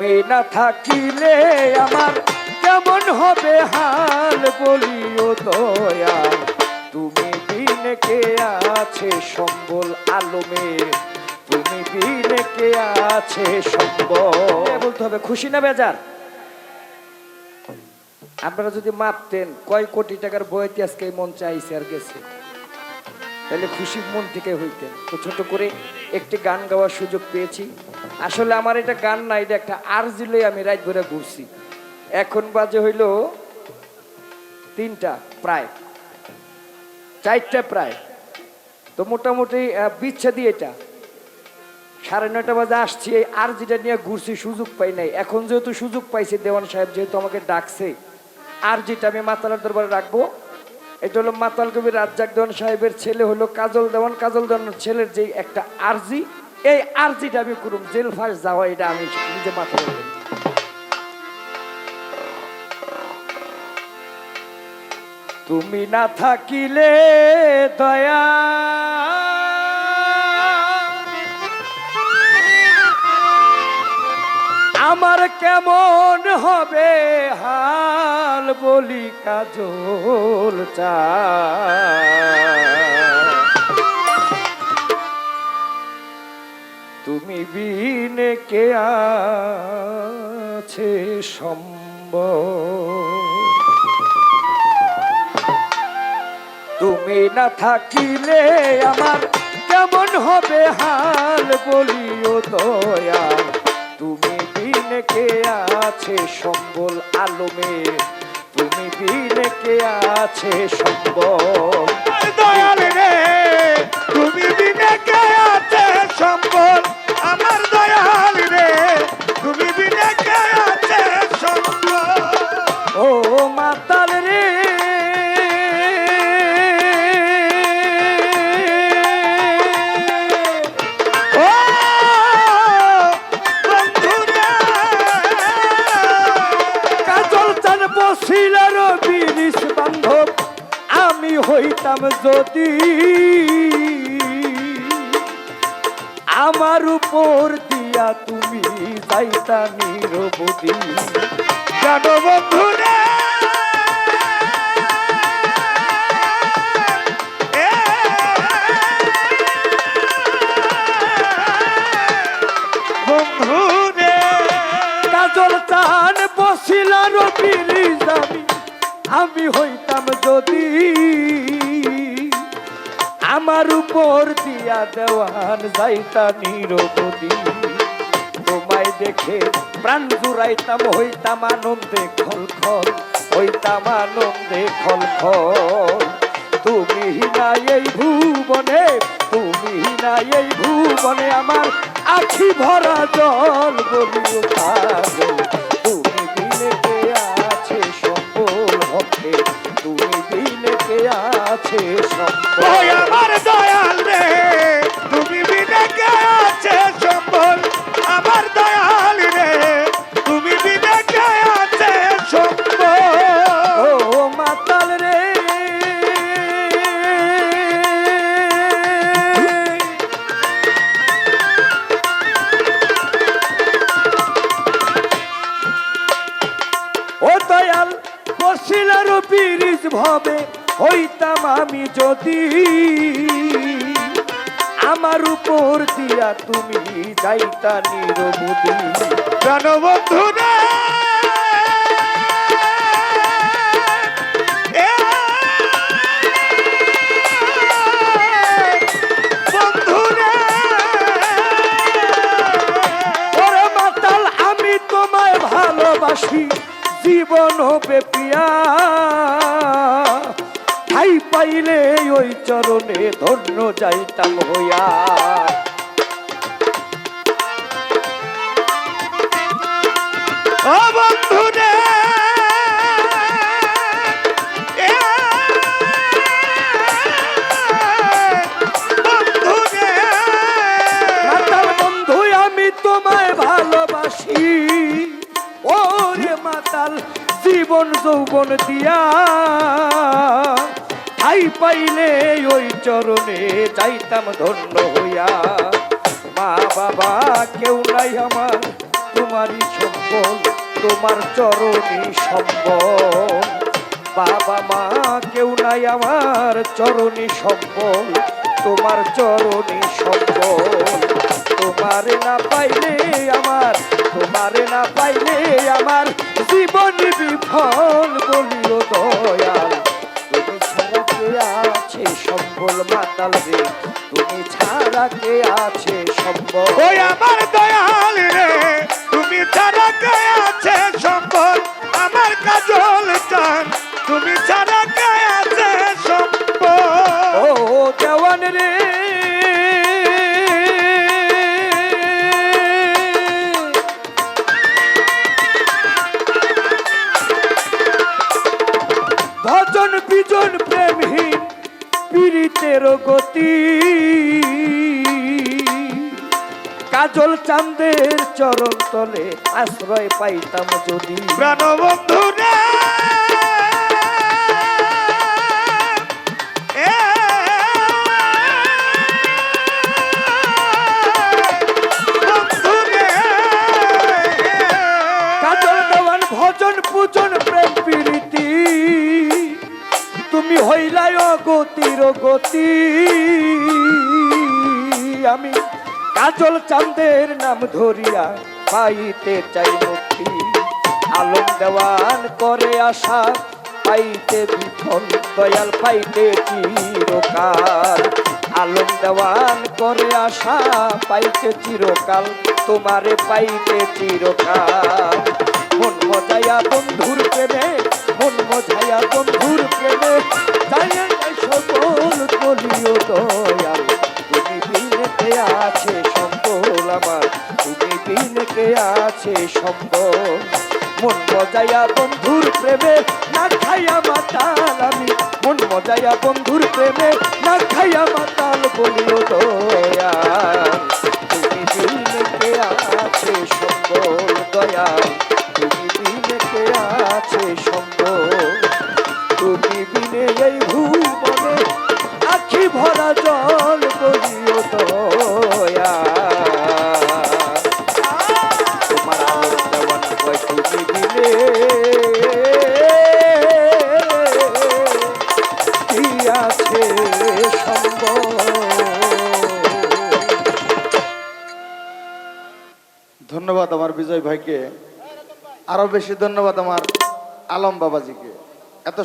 তুমি না থাকিলে আমার, কেমন হবে হাল বলিও দয়াল। তুমি কে আছে সম্বল আলমের? তুমি আছে সম্বল? বলতে হবে, খুশি না বেজার? আপনারা যদি মাপতেন, কয় কোটি টাকার বইতে আজকে মন চাইছে আর গেছে? তাহলে খুশি মন থেকে হইতেন তো ছোট করে একটি গান গাওয়ার সুযোগ পেয়েছি। আসলে আমার এটা গান না এটা একটা আর্জি লই আমি রাত ভরে ঘুরছি। এখন বাজে হইল তিনটা প্রায়। চারটা প্রায়। তো মোটামুটি বিচ্ছেদি এটা। সাড়ে নয়টা বাজে আসছি, এই আর্জিটা নিয়ে ঘুরছি, সুযোগ পাই নাই। এখন যেহেতু সুযোগ পাইছি, দেওয়ান সাহেব যেহেতু আমাকে ডাকছে, আর্জিটা আমি মাতালার দরবারে রাখব। এটা হলো মাতাল কবি রাজ্জাক দেওয়ান সাহেবের ছেলে হলো কাজল দেওয়ান কাজল দেওয়ানের ছেলের যে একটা আর্জি, এই আর্জিটা আমি করুম, জেল ফাঁস যাওয়া, এটা আমি নিজে মাথায়। তুমি না থাকিলে দয়া আমার কেমন হবে হাল বলি কাজল চা। তুমি বিনে কে আছে সম্ভব তুমি না থাকিলে আমার কেমন হবে হাল বলিও দয়া। আছে সম্বল আলমে। তুমি বিনে কে আছে সম্বল? হইতাম যদি আমার উপর দিয়া তুমি যাইতা নিরবধি। জানো বন্ধু রে এ বন্ধু রে কাজল চান বসিলার বিরিশ আমি আমি হইতাম যদি আমার উপর দিয়া দেওয়ান যাইতা নিরবধি তোমায় দেখে প্রাণ জুড়াইতাম, হইতাম আনন্দে খল খল হইতাম আনন্দে খল খল তুমি না এই ভুবনে, তুমি না এই ভুবনে আমার আখি ভরা জল বলিও পাগল। আছে ওই হইতাম আমি যদি। আমার উপর দিয়া তুমি যাইতা নিরবধি। জনবন্ধু রে এ বন্ধু রে। ওরে মাতাল আমি তোমায় ভালোবাসি। জীবন বেপিয়া পাইলে ওই চরণে ধন্য যাইতাম হইয়া। তোমায় ভালোবাসি। ওরে মাতাল জীবন যৌবন দিয়া। ঠাই পাইলে ওই চরণে যাইতাম ধন্য হইয়া। মা বাবা, কেউ নাই আমার, তোমারই সম্বল, তোমার চরণী সম্বল। বাবা মা, কেউ নাই আমার চরণী সম্বল, তোমার চরণী সম্বল। তোমারে না পাইলে আমার, তোমারে না পাইলে আমার জীবন বিফল বলিও দয়াল। আছে সম্বল মাতাল রে। তুমি ছাড়া কে আছে সম্বল? ওই আমার দয়াল রে তুমি ছাড়া কে আছে সম্বল? আমার কাজল চান তুমি ছাড়া কে আছে সম্বল? ও দেওয়ান রে। পীড়িতের গতি। কাজল চাঁদের চরণ তলে আশ্রয় পাইতাম যদি। প্রাণবন্ধু গতির গতি। আমি কাজল চাঁদের নাম ধরিয়া পাইতে চাই মুক্তি। আলম দেওয়ান করে আশা, পাইতে বিফল, দয়াল পাইতে চিরকাল। আলম দেওয়ান করে আশা, পাইতে চিরকাল, তোমারে পাইতে চিরকাল। মন মজায়া বন্ধুর প্রেমে, মন মজায়া বন্ধুর প্রেমে আছে সম্বল মন মজায়া বন্ধুর প্রেমে না খাইয়া মাতাল আমি। মন মজায়া বন্ধুর প্রেমে না খাইয়া মাতাল বলিও বিনেতে আছে বিনেতে আছে তুমি এই আখি ভরা জল ধন্যবাদ আমার বিজয় ভাইকে। আরও বেশি ধন্যবাদ আমার আলম বাবাজিকে।